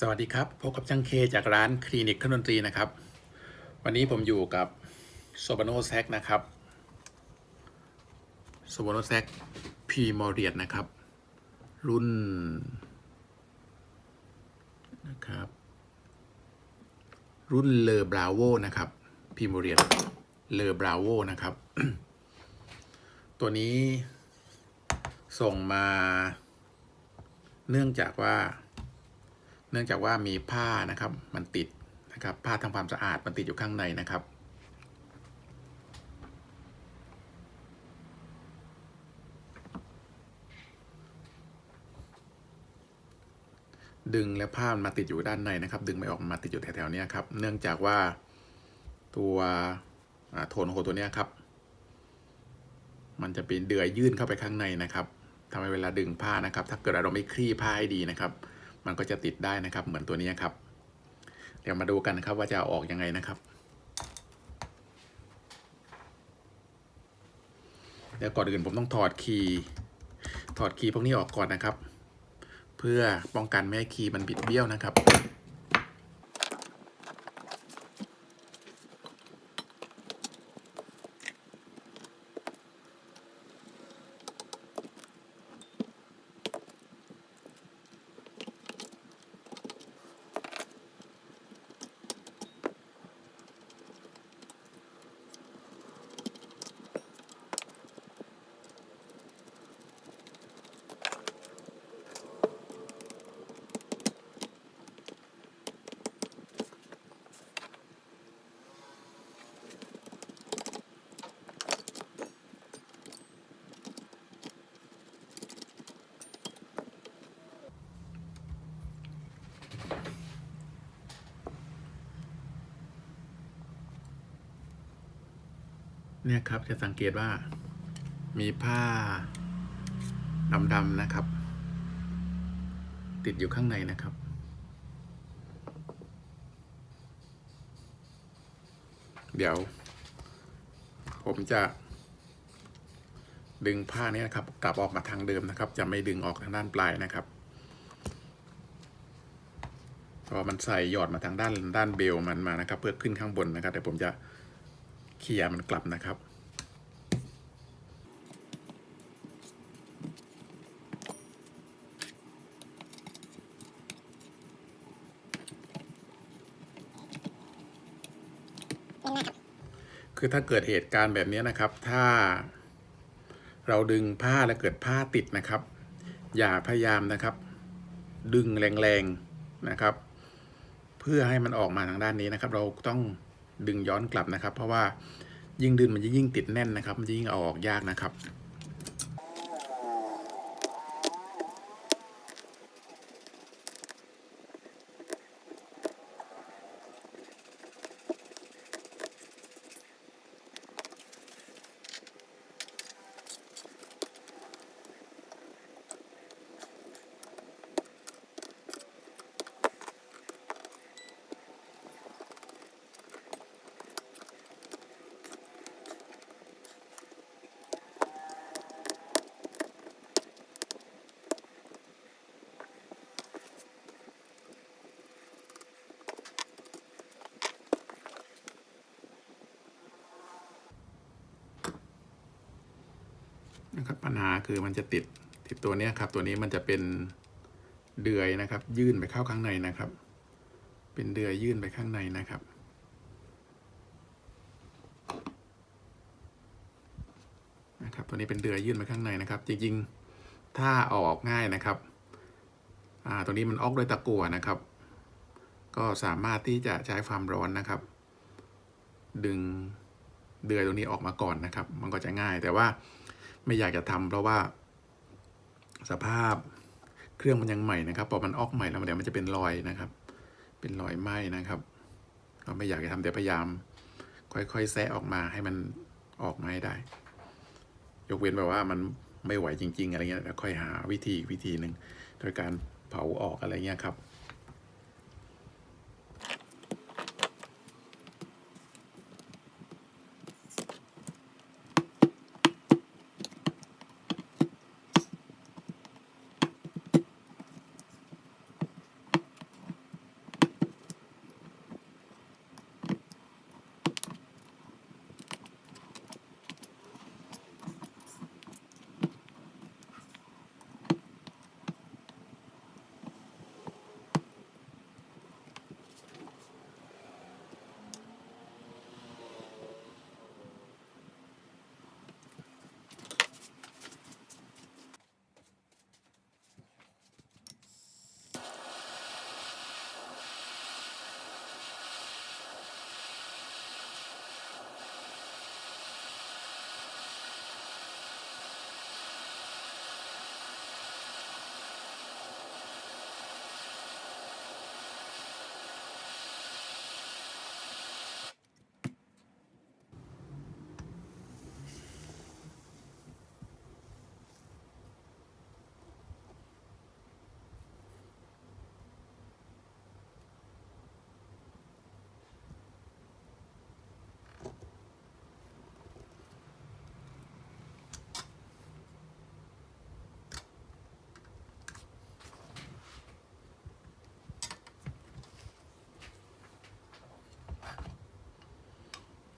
สวัสดีครับ พบกับช่างเคจากร้านคลินิกเครื่องดนตรีนะครับ วันนี้ผมอยู่กับโซบานโนแซกนะครับโซบานโนแซกพีมอเรียนะครับ รุ่นนะครับ รุ่นเลอบราโวนะครับพีมอเรียเลอบราโวนะครับ ตัวนี้ส่งมา เนื่องจากว่า เนื่องจากว่ามีผ้านะครับมันติดนะครับผ้าทำความสะอาดมันติดอยู่ข้างในนะครับ ดึงและผ้ามันมาติดอยู่ด้านในนะครับ ดึงไม่ออกมาติดอยู่แถวๆนี้ครับ เนื่องจากว่าตัวอ่าโทนโฮตัวนี้ครับ มันจะเป็นเดือยยื่นเข้าไปข้างในนะครับทำให้เวลาดึงผ้านะครับ ถ้าเกิดเราไม่คลี่ผ้าให้ดีนะครับ มันก็จะติดได้นะครับ เหมือนตัวนี้ครับ เดี๋ยวมาดูกันนะครับว่าจะอออกยังไงนะครับ เดี๋ยวก่อนอื่นผมต้องถอดคีย์ถอดคีย์พวกนี้ออกก่อนนะครับ เพื่อป้องกันไม่ให้คีย์มันบิดเบี้ยวนะครับ เนี่ยครับจะสังเกตว่ามีผ้าดำๆนะครับ ติดอยู่ข้างในนะครับ เดี๋ยว ผมจะ ดึงผ้านี้นะครับ กลับออกมาทางเดิมนะครับ จะไม่ดึงออกทางด้านปลายนะครับเพราะมันใส่หยอดมาทางด้านด้านเบลมันมานะครับ เพื่อขึ้นข้างบนนะครับเดี๋ยวผมจะ เคลียร์มันกลับนะครับคือถ้าเกิดเหตุการณ์แบบนี้นะครับ ถ้าเราดึงผ้าแล้วเกิดผ้าติดนะครับ อย่าพยายามนะครับ ดึงแรงๆนะครับ เพื่อให้มันออกมาทางด้านนี้นะครับ เราต้อง ดึงย้อนกลับนะครับ เพราะว่ายิ่งดึงมันจะยิ่งติดแน่นนะครับ มันจะยิ่งเอาออกยากนะครับ นะครับ ปัญหาคือมันจะติดติดตัวนี้ครับ ตัวนี้มันจะเป็นเดือยนะครับ ยื่นไปเข้าข้างในนะครับ เป็นเดือยยื่นไปข้างในนะครับ นะครับ ตัวนี้เป็นเดือยยื่นไปข้างในนะครับ จริงๆถ้าอาออกง่ายนะครับอ่าตัวนี้มันออกด้วยตะกั่วนะครับ ก็สามารถที่จะใช้ความร้อนนะครับ ดึงเดือยตัวนี้ออกมาก่อนนะครับ มันก็จะง่ายแต่ว่า ไม่อยากจะทำเพราะว่า สภาพเครื่องมันยังใหม่นะครับ พอมันออกใหม่แล้วเดี๋ยวมันจะเป็นรอยนะครับ เป็นรอยไหม้นะครับก็ไม่อยากจะทำแต่พยายาม ค่อยๆแซะออกมาให้มันออกมาให้ได้ ยกเว้นแบบว่ามันไม่ไหวจริง ๆ อะไรเงี้ยแล้วค่อยหาวิธีวิธีหนึ่งโดยการเผาออกอะไรเงี้ยครับ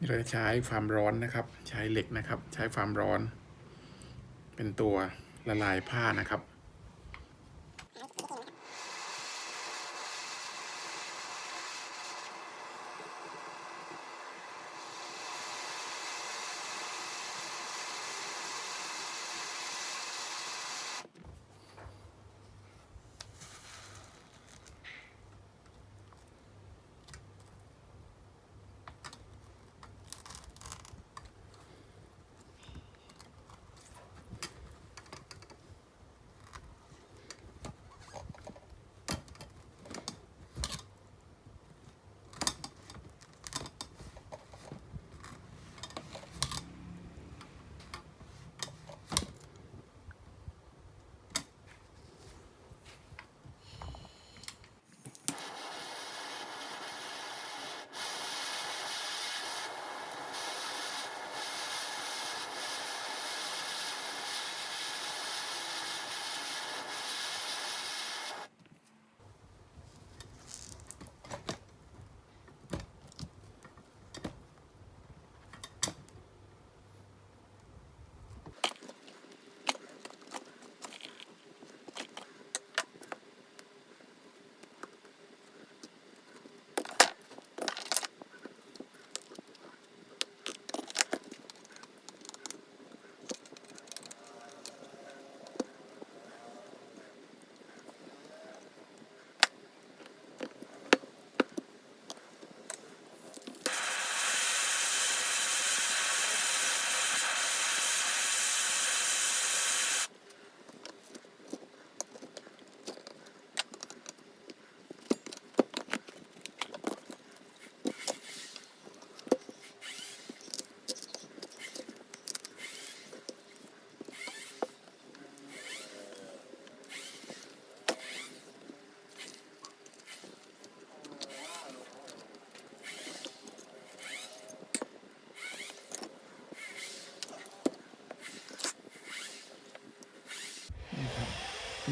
นี่เราจะใช้ความร้อนนะครับ ใช้เหล็กนะครับ ใช้ความร้อน เป็นตัวละลายผ้านะครับ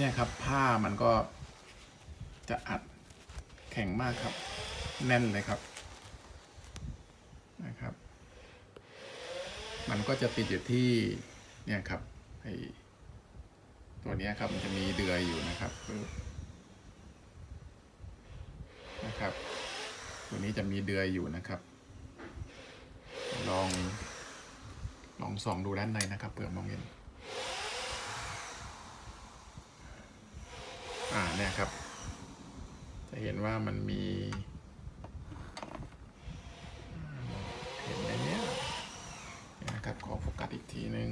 เนี่ยครับผ้ามันก็จะอัดแข็งมากครับ แน่นเลยครับนะครับ มันก็จะติดอยู่ที่เนี่ยครับไอตัวเนี้ยครับมันจะมีเดือยอยู่นะครับนะครับ ตัวนี้จะมีเดือยอยู่นะครับ ลองลองส่องดูด้านในนะครับเผื่อมองเห็น อ่าเนี่ยครับ จะเห็นว่ามันมีเห็นไหมเนี่ยเนี่ยนะครับขอโฟกัสอีกทีนึง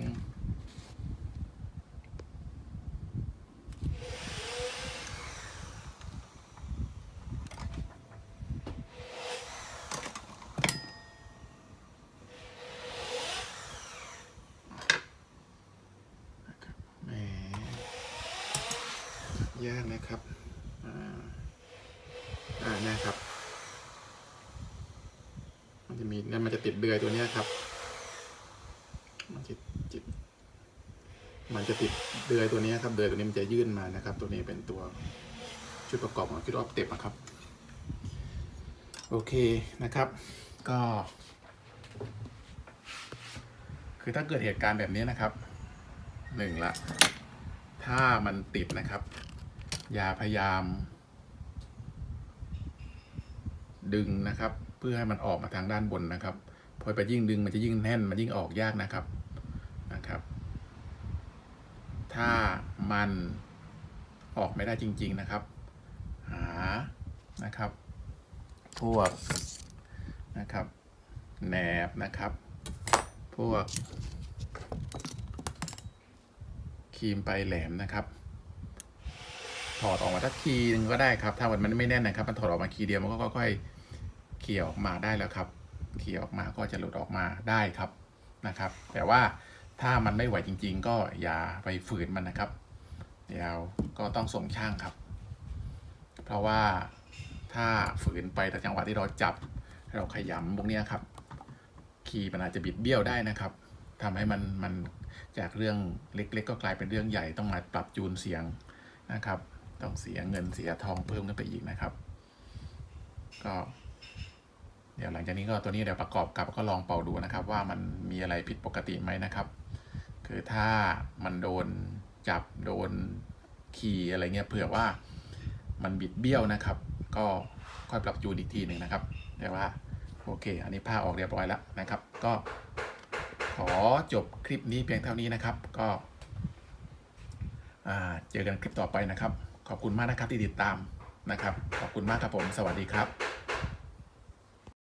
นะครับแหม ยากนะครับ อ่า อ่านี่ครับ มันจะมีนี่ยมันจะติดเดือยตัวเนี้ยครับ มันจะจิตมันจะติดเดือยตัวนี้ครับเดือยตัวนี้มันจะยื่นมานะครับ ตัวนี้เป็นตัวชุดประกอบของชุดออฟเต็ปนะครับ โอเคนะครับ ก็ คือถ้าเกิดเหตุการณ์แบบนี้นะครับหนึ่งละ ถ้ามันติดนะครับ อย่าพยายาม ดึงนะครับ เพื่อให้มันออกมาทางด้านบนนะครับพอไปยิ่งดึงมันจะยิ่งแน่นมันยิ่งออกยากนะครับนะครับ ถ้ามันออกไม่ได้จริง ๆนะครับ หานะครับ พวกนะครับแหนบนะครับ พวกครีมไปลายแหลมนะครับ ถอดออกมาทักคีนึงก็ได้ครับ ถ้ามันไม่แน่นนะครับ มันถอดออกมาคีเดียวมันก็ค่อยๆเขี่ยออกมาได้แล้วครับเขี่ยออกมาก็จะหลุดออกมาได้ครับนะครับ แต่ว่าถ้ามันไม่ไหวจริง ๆ ก็อย่าไปฝืนมันนะครับเดี๋ยวก็ต้องส่งช่างครับ เพราะว่าถ้าฝืนไปแต่จังหวะที่เราจับเราขยำพวกนี้ครับคีย์มันอาจจะบิดเบี้ยวได้นะครับทำให้มันมันจากเรื่องเล็ก ๆ ก็กลายเป็นเรื่องใหญ่ต้องมาปรับจูนเสียงนะครับ ต้องเสียเงินเสียทองเพิ่มขึ้นไปอีกนะครับ ก็เดี๋ยวหลังจากนี้ก็ตัวนี้เดี๋ยวประกอบกับก็ลองเป่าดูนะครับ ว่ามันมีอะไรผิดปกติไหมนะครับ คือถ้ามันโดนจับโดนขี่อะไรเงี้ยเผื่อว่ามันบิดเบี้ยวนะครับ ก็ค่อยปรับจูนอีกทีหนึ่งนะครับแต่ว่าโอเค อันนี้ผ้าออกเรียบร้อยแล้วนะครับ ก็ขอจบคลิปนี้เพียงเท่านี้นะครับ ก็เจอกันคลิปต่อไปนะครับ ขอบคุณมากนะครับที่ติดตามนะครับ ขอบคุณมากครับผม สวัสดีครับ